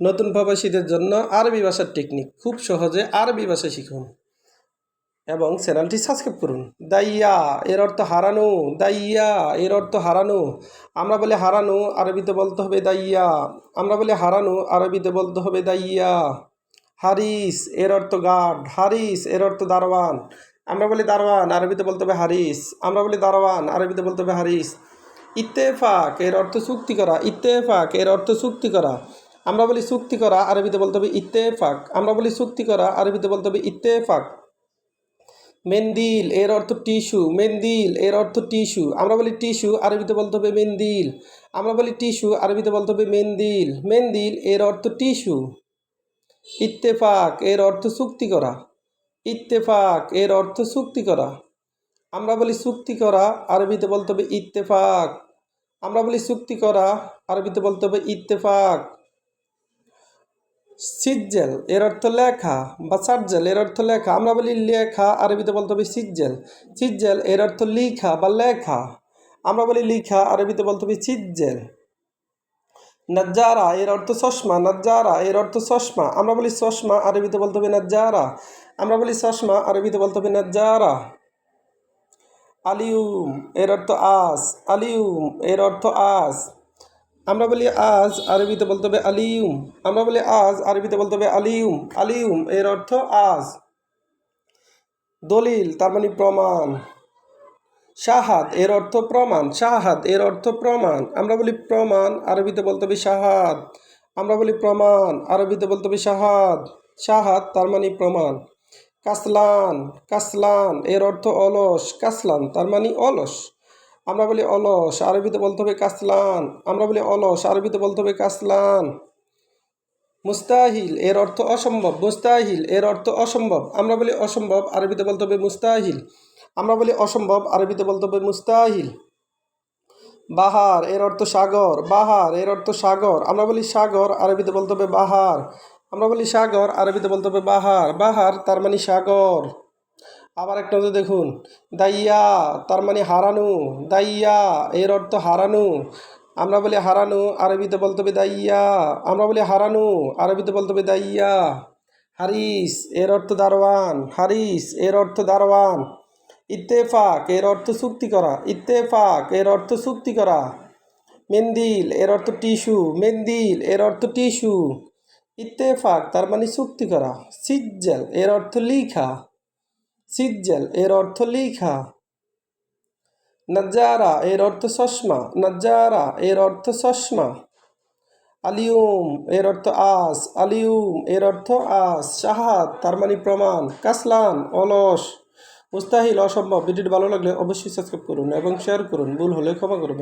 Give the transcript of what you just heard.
নতুন প্রবাসীদের জন্য আরবি ভাষার টেকনিক খুব সহজে আরবি ভাষা শিখুন এবং চ্যানেলটি সাবস্ক্রাইব করুন। দাইয়া, এর অর্থ হারানো, দাইয়া, এর অর্থ হারানো। আমরা বলে হারানো, আরবিতে বলতে হবে দাইয়া। আমরা বলে হারানো, আরবিতে বলতে হবে দাইয়া। হারিস, এর অর্থ গার্ড হারিস, এর অর্থ দারওয়ান আমরা বলি দারওয়ান আরবিতে বলতে হবে হারিস। আমরা বলি দারওয়ান আরবিতে বলতে হবে হারিস। ইত্তেফাক, এর অর্থ চুক্তি করা। ইত্তেফাক, এর অর্থ চুক্তি করা। আমরা বলি চুক্তি করা, আরবিতে বলতে হবে ইত্তেফাক। আমরা বলি চুক্তি করা, আরবিতে বলতে হবে ইত্তেফাক। মেন্দিল, এর অর্থ টিস্যু। মেন্দিল, এর অর্থ টিস্যু। আমরা বলি টিস্যু, আরবিতে বলতে হবে মেন্দিল। আমরা বলি টিস্যু, আরবিতে বলতে হবে মেন্দিল। মেন্দিল, এর অর্থ টিস্যু। ইত্তেফাক, এর অর্থ চুক্তি করা। ইত্তেফাক, এর অর্থ চুক্তি করা। আমরা বলি চুক্তি করা, আরবিতে বলতে হবে ইত্তেফাক। আমরা বলি চুক্তি করা, আরবিতে বলতে হবে ইত্তেফাক। সিজ্জেল এর অর্থ লেখা, বা সার্জেল এর অর্থ লেখা। আমরা বলি লেখা, আরবিতে বলতে হবে সিজ্জেল সিজ্জেল এর অর্থ লিখা বা লেখা। আমরা বলি লিখা, আরবিতে বলতে হবে সিজ্জেল নাজ্জারা, এর অর্থ চশমা, নাজ্জারা, এর অর্থ চশমা। আমরা বলি চশমা, আরবিতে বলতে হবে নাজ্জারা। আমরা বলি চশমা, আরবিতে বলতে হবে নাজ্জারা। আলিউম, এর অর্থ আজ আলিউম, এর অর্থ আজ আমরা বলি আজ, আরবিতে বলতে হবে আলিউম আমরা বলি আজ, আরবিতে বলতে হবে আলিউম আলিউম এর অর্থ আজ। দলিল, তার মানে প্রমাণ। শাহাদ এর অর্থ প্রমাণ। শাহাদ এর অর্থ প্রমাণ। আমরা বলি প্রমাণ, আরবিতে বলতে হবে শাহাদ। আমরা বলি প্রমাণ, আরবিতে বলতে হবে শাহাদ। শাহাদ, তার মানে প্রমাণ। কাসলান কাসলান এর অর্থ অলস। কাসলান, তার মানে অলস। আমরা বলি, অলস, আরবিতে বলতে হবে কাসলান। আমরা বলি, অলস, আরবিতে বলতে হবে কাসলান। মুস্তাহিল, এর অর্থ অসম্ভব। মুস্তাহিল, এর অর্থ অসম্ভব। আমরা বলি, অসম্ভব, আরবিতে বলতে হবে মুস্তাহিল। আমরা বলি, অসম্ভব, আরবিতে বলতে হবে মুস্তাহিল। বাহার, এর অর্থ সাগর। বাহার, এর অর্থ সাগর। আমরা বলি, সাগর, আরবিতে বলতে হবে বাহার। আমরা বলি, সাগর, আরবিতে বলতে হবে বাহার। বাহার, তার মানে সাগর। আবার একটা হচ্ছে দেখুন, দাইয়া, তার মানে হারানো, দাইয়া, এর অর্থ হারানো। আমরা বলি হারানো, আরবিতে বলতে হবে দাইয়া। আমরা বলি হারানো, আরবিতে বলতে হবে দাইয়া। হারিস, এর অর্থ দারওয়ান হারিস, এর অর্থ দারওয়ান ইত্তেফাক, এর অর্থ চুক্তি করা। ইত্তেফাক, এর অর্থ চুক্তি করা। মেন্দিল, এর অর্থ টিস্যু। মেন্দিল, এর অর্থ টিস্যু। ইত্তেফাক, তার মানে চুক্তি করা। সিজ্জেল, এর অর্থ লিখা। সিজ্জেল, এর অর্থ লিখা। নাজ্জারা, এর অর্থ চশমা। নাজ্জারা, এর অর্থ চশমা। আলিউম, এর অর্থ আস। আলিউম, এর অর্থ আস। শাহাদ, তার মানে প্রমাণ। কাসলান, অলস। মুস্তাহিল, অসম্ভব। ভিডিওটি ভালো লাগলে অবশ্যই সাবস্ক্রাইব করুন এবং শেয়ার করুন। ভুল হলে ক্ষমা করবেন।